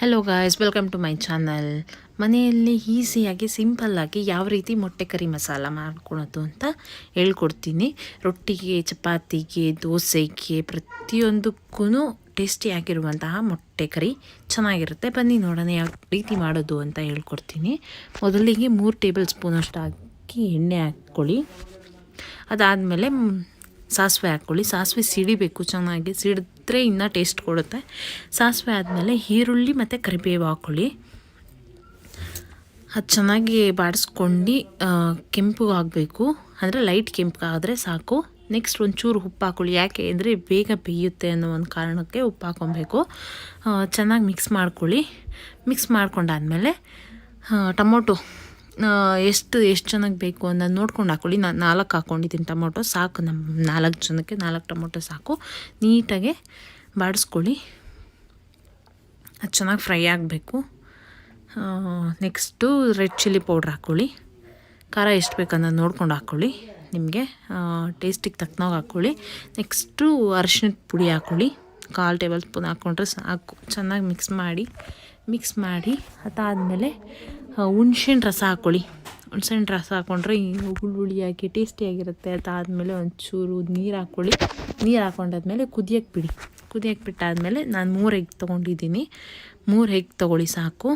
Hello guys welcome to my channel ಮನೆಯಲ್ಲಿ ಈಸಿಯಾಗಿ ಸಿಂಪಲ್ಲಾಗಿ ಯಾವ ರೀತಿ ಮೊಟ್ಟೆ ಕರಿ ಮಸಾಲ ಮಾಡ್ಕೊಳೋದು ಅಂತ ಹೇಳ್ಕೊಡ್ತೀನಿ. ರೊಟ್ಟಿಗೆ, ಚಪಾತಿಗೆ, ದೋಸೆಗೆ ಪ್ರತಿಯೊಂದಕ್ಕೂ ಟೇಸ್ಟಿಯಾಗಿರುವಂತಹ ಮೊಟ್ಟೆ ಕರಿ ಚೆನ್ನಾಗಿರುತ್ತೆ. ಬನ್ನಿ ನೋಡೋಣ ಯಾವ ರೀತಿ ಮಾಡೋದು ಅಂತ ಹೇಳ್ಕೊಡ್ತೀನಿ. ಮೊದಲಿಗೆ ಮೂರು ಟೇಬಲ್ ಸ್ಪೂನಷ್ಟು ಹಾಕಿ ಎಣ್ಣೆ ಹಾಕ್ಕೊಳ್ಳಿ. ಅದಾದಮೇಲೆ ಸಾಸಿವೆ ಹಾಕ್ಕೊಳ್ಳಿ. ಸಾಸಿವೆ ಸಿಡಿಬೇಕು, ಚೆನ್ನಾಗಿ ಸಿಡಿದ್ರೆ ಇನ್ನೂ ಟೇಸ್ಟ್ ಕೊಡುತ್ತೆ. ಸಾಸಿವೆ ಆದಮೇಲೆ ಈರುಳ್ಳಿ ಮತ್ತು ಕರಿಬೇವು ಹಾಕ್ಕೊಳ್ಳಿ. ಅದು ಚೆನ್ನಾಗಿ ಬಾಡಿಸ್ಕೊಂಡು ಕೆಂಪು ಆಗಬೇಕು. ಅಂದರೆ ಲೈಟ್ ಕೆಂಪು ಸಾಕು. ನೆಕ್ಸ್ಟ್ ಒಂಚೂರು ಉಪ್ಪು ಹಾಕ್ಕೊಳ್ಳಿ. ಯಾಕೆ ಅಂದರೆ ಬೇಗ ಬೇಯುತ್ತೆ ಅನ್ನೋ ಒಂದು ಕಾರಣಕ್ಕೆ ಉಪ್ಪು ಹಾಕ್ಕೊಬೇಕು. ಚೆನ್ನಾಗಿ ಮಿಕ್ಸ್ ಮಾಡ್ಕೊಳ್ಳಿ. ಮಿಕ್ಸ್ ಮಾಡ್ಕೊಂಡಾದ್ಮೇಲೆ ಟೊಮೊಟೊ. ಎಷ್ಟು ಎಷ್ಟು ಜನಕ್ಕೆ ಬೇಕು ಅನ್ನೋದು ನೋಡ್ಕೊಂಡು ಹಾಕ್ಕೊಳ್ಳಿ ನಾನು ನಾಲ್ಕು ಹಾಕ್ಕೊಂಡಿದ್ದೀನಿ ಟೊಮೊಟೊ, ಸಾಕು ನಮ್ಮ ನಾಲ್ಕು ಜನಕ್ಕೆ, ನಾಲ್ಕು ಟೊಮೊಟೊ ಸಾಕು. ನೀಟಾಗೆ ಬಾಡಿಸ್ಕೊಳ್ಳಿ. ಅದು ಚೆನ್ನಾಗಿ ಫ್ರೈ ಆಗಬೇಕು. ನೆಕ್ಸ್ಟು ರೆಡ್ ಚಿಲ್ಲಿ ಪೌಡ್ರ್ ಹಾಕ್ಕೊಳ್ಳಿ ಖಾರ ಎಷ್ಟು ಬೇಕು ಅನ್ನೋದು ನೋಡ್ಕೊಂಡು ಹಾಕ್ಕೊಳ್ಳಿ ನಿಮಗೆ ಟೇಸ್ಟಿಗೆ ತಕ್ಕನಾಗ ಹಾಕ್ಕೊಳ್ಳಿ ನೆಕ್ಸ್ಟು ಅರಿಶಿಣದ ಪುಡಿ ಹಾಕ್ಕೊಳ್ಳಿ ಕಾಲು ಟೇಬಲ್ ಸ್ಪೂನ್ ಹಾಕ್ಕೊಂಡ್ರೆ ಸಾಕು. ಚೆನ್ನಾಗಿ ಮಿಕ್ಸ್ ಮಾಡಿ. ಮಿಕ್ಸ್ ಮಾಡಿ ಅದಾದಮೇಲೆ ಹುಣ್ಸೆಹಣ್ಣು ರಸ ಹಾಕ್ಕೊಳ್ಳಿ ಹುಣ್ಸೆಹಣ್ಣು ರಸ ಹಾಕ್ಕೊಂಡ್ರೆ ಹುಳಿ ಹುಳಿಯಾಗಿ ಟೇಸ್ಟಿಯಾಗಿರುತ್ತೆ ಅದಾದಮೇಲೆ ಒಂಚೂರು ನೀರು ಹಾಕ್ಕೊಳ್ಳಿ ನೀರು ಹಾಕ್ಕೊಂಡಾದ್ಮೇಲೆ ಕುದಿಯಕ್ಕೆ ಬಿಡಿ. ಕುದಿಯಕ್ಕೆ ಬಿಟ್ಟಾದಮೇಲೆ ನಾನು ಮೂರು ಎಗ್ ತೊಗೊಂಡಿದ್ದೀನಿ. ಮೂರು ಎಗ್ ತೊಗೊಳ್ಳಿ ಸಾಕು.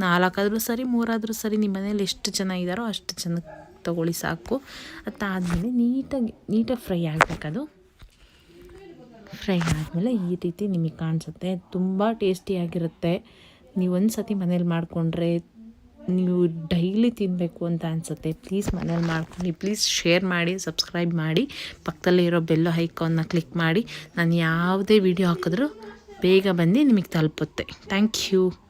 ನಾಲ್ಕಾದರೂ ಸರಿ, ಮೂರಾದರೂ ಸರಿ ನಿಮ್ಮ ಮನೇಲಿ ಎಷ್ಟು ಜನ ಇದ್ದಾರೋ ಅಷ್ಟು ಜನಕ್ಕೆ ತೊಗೊಳ್ಳಿ ಸಾಕು. ಅದಾದಮೇಲೆ ನೀಟಾಗಿ ನೀಟಾಗಿ ಫ್ರೈ ಆಗಬೇಕದು ಫ್ರೈ ಆದಮೇಲೆ ಈ ರೀತಿ ನಿಮಗೆ ಕಾಣಿಸುತ್ತೆ. ತುಂಬ ಟೇಸ್ಟಿಯಾಗಿರುತ್ತೆ ನೀವು ಒಂದು ಸತಿ ಮನೇಲಿ ಮಾಡಿಕೊಂಡ್ರೆ ನೀವು ಡೈಲಿ ತಿನ್ನಬೇಕು ಅಂತ ಅನಿಸುತ್ತೆ. ಪ್ಲೀಸ್ ಮನೇಲಿ ಮಾಡ್ಕೊಂಡು ಪ್ಲೀಸ್ ಶೇರ್ ಮಾಡಿ, ಸಬ್ಸ್ಕ್ರೈಬ್ ಮಾಡಿ. ಪಕ್ಕದಲ್ಲಿರೋ ಬೆಲ್ಲು ಐಕಾನ್ನ ಕ್ಲಿಕ್ ಮಾಡಿ. ನಾನು ಯಾವುದೇ ವಿಡಿಯೋ ಹಾಕಿದ್ರೂ ಬೇಗ ಬಂದು ನಿಮಗೆ ತಲುಪುತ್ತೆ. Thank you.